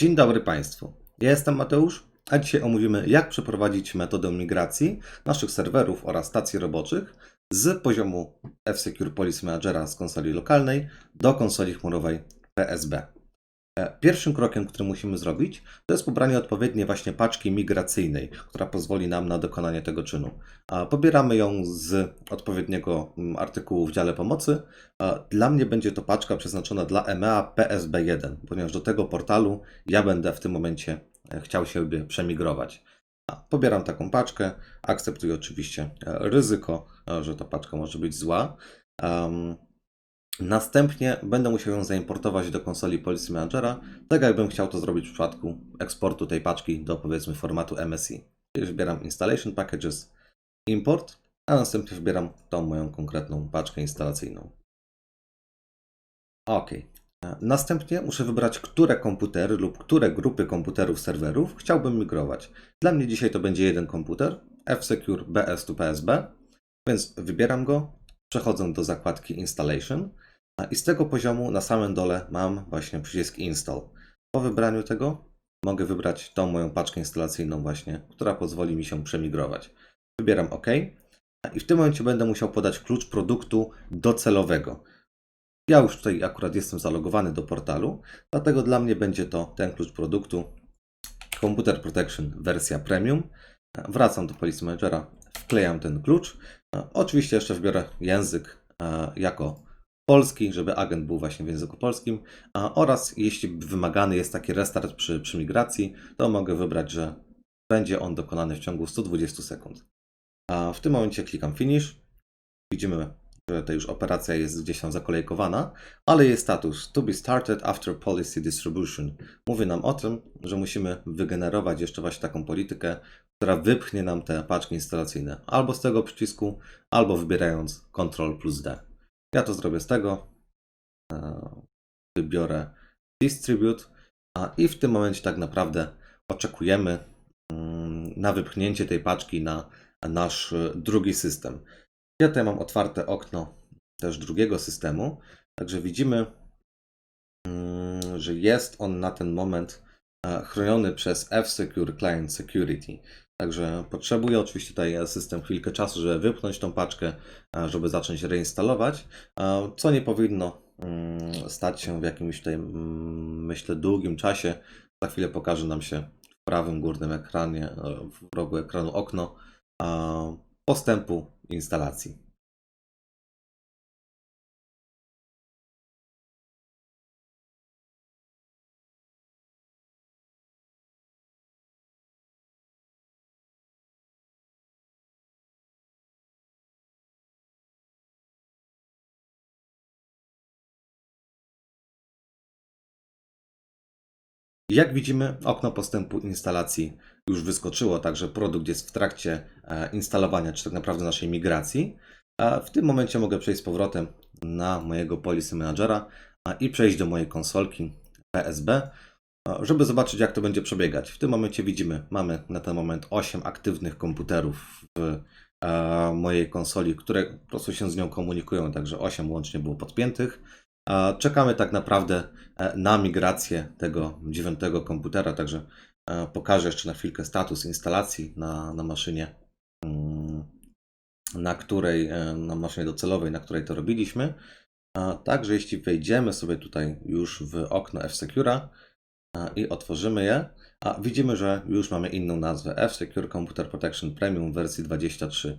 Dzień dobry Państwu. Ja jestem Mateusz, a dzisiaj omówimy, jak przeprowadzić metodę migracji naszych serwerów oraz stacji roboczych z poziomu F-Secure Policy Managera z konsoli lokalnej do konsoli chmurowej PSB. E, Pierwszym krokiem, który musimy zrobić, to jest pobranie odpowiedniej właśnie paczki migracyjnej, która pozwoli nam na dokonanie tego czynu. Pobieramy ją z odpowiedniego mm, artykułu w dziale pomocy. Dla mnie będzie to paczka przeznaczona dla EMEA PSB1, ponieważ do tego portalu ja będę w tym momencie e, chciał się przemigrować. Pobieram taką paczkę, akceptuję oczywiście e, ryzyko, że ta paczka może być zła. Następnie będę musiał ją zaimportować do konsoli Policy Managera, tak jakbym chciał to zrobić w przypadku eksportu tej paczki do powiedzmy formatu MSI. Czyli wybieram Installation Packages, Import, a następnie wybieram tą moją konkretną paczkę instalacyjną. OK. Następnie muszę wybrać, które komputery lub które grupy komputerów serwerów chciałbym migrować. Dla mnie dzisiaj to będzie jeden komputer, F-Secure BS to PSB, więc wybieram go, przechodzę do zakładki Installation i z tego poziomu na samym dole mam właśnie przycisk Install. Po wybraniu tego mogę wybrać tą moją paczkę instalacyjną właśnie, która pozwoli mi się przemigrować. Wybieram OK i w tym momencie będę musiał podać klucz produktu docelowego. Ja już tutaj akurat jestem zalogowany do portalu, dlatego dla mnie będzie to ten klucz produktu Computer Protection wersja Premium. Wracam do Policy Managera, wklejam ten klucz. Oczywiście jeszcze wbiorę język e, jako polski, żeby agent był właśnie w języku polskim. A, oraz jeśli wymagany jest taki restart przy, przy migracji, to mogę wybrać, że będzie on dokonany w ciągu 120 sekund. A w tym momencie klikam Finish. Widzimy, że ta już operacja jest gdzieś tam zakolejkowana, ale jest status To be started after policy distribution. Mówi nam o tym, że musimy wygenerować jeszcze właśnie taką politykę, która wypchnie nam te paczki instalacyjne albo z tego przycisku, albo wybierając Ctrl plus D. Ja to zrobię z tego. E, Wybiorę Distribute i w tym momencie tak naprawdę oczekujemy mm, na wypchnięcie tej paczki na nasz e, drugi system. Ja tutaj mam otwarte okno też drugiego systemu, także widzimy, mm, że jest on na ten moment e, chroniony przez F-Secure Client Security. Także potrzebuję oczywiście tutaj system chwilkę czasu, żeby wypchnąć tą paczkę, e, żeby zacząć reinstalować, e, co nie powinno mm, stać się w jakimś tutaj, myślę, długim czasie. Za chwilę pokaże nam się w prawym górnym ekranie, e, w rogu ekranu okno e, postępu instalacji. Jak widzimy, okno postępu instalacji już wyskoczyło, także produkt jest w trakcie e, instalowania, czy tak naprawdę naszej migracji. W tym momencie mogę przejść z powrotem na mojego Policy Managera i przejść do mojej konsolki PSB, a, żeby zobaczyć, jak to będzie przebiegać. W tym momencie widzimy, mamy na ten moment 8 aktywnych komputerów w e, mojej konsoli, które po prostu się z nią komunikują, także 8 łącznie było podpiętych. Czekamy tak naprawdę e, na migrację tego dziewiątego komputera, także e, pokażę jeszcze na chwilkę status instalacji na, na maszynie, mm, na której, e, na maszynie docelowej, na której to robiliśmy. Także jeśli wejdziemy sobie tutaj już w okno F-Secura i otworzymy je, a widzimy, że już mamy inną nazwę F-Secure Computer Protection Premium wersji 23.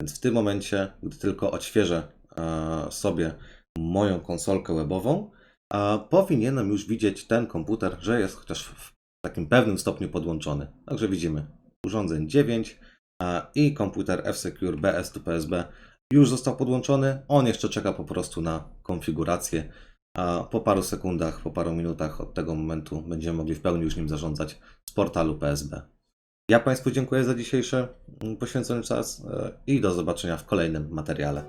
Więc w tym momencie, gdy tylko odświeżę sobie moją konsolkę webową, a powinienem już widzieć ten komputer, że jest chociaż w takim pewnym stopniu podłączony. Także widzimy urządzeń 9 a, i komputer F-Secure BS to PSB już został podłączony. On jeszcze czeka po prostu na konfigurację. A po paru sekundach, po paru minutach od tego momentu będziemy mogli w pełni już nim zarządzać z portalu PSB. Ja Państwu dziękuję za dzisiejszy mm, poświęcony czas e, i do zobaczenia w kolejnym materiale.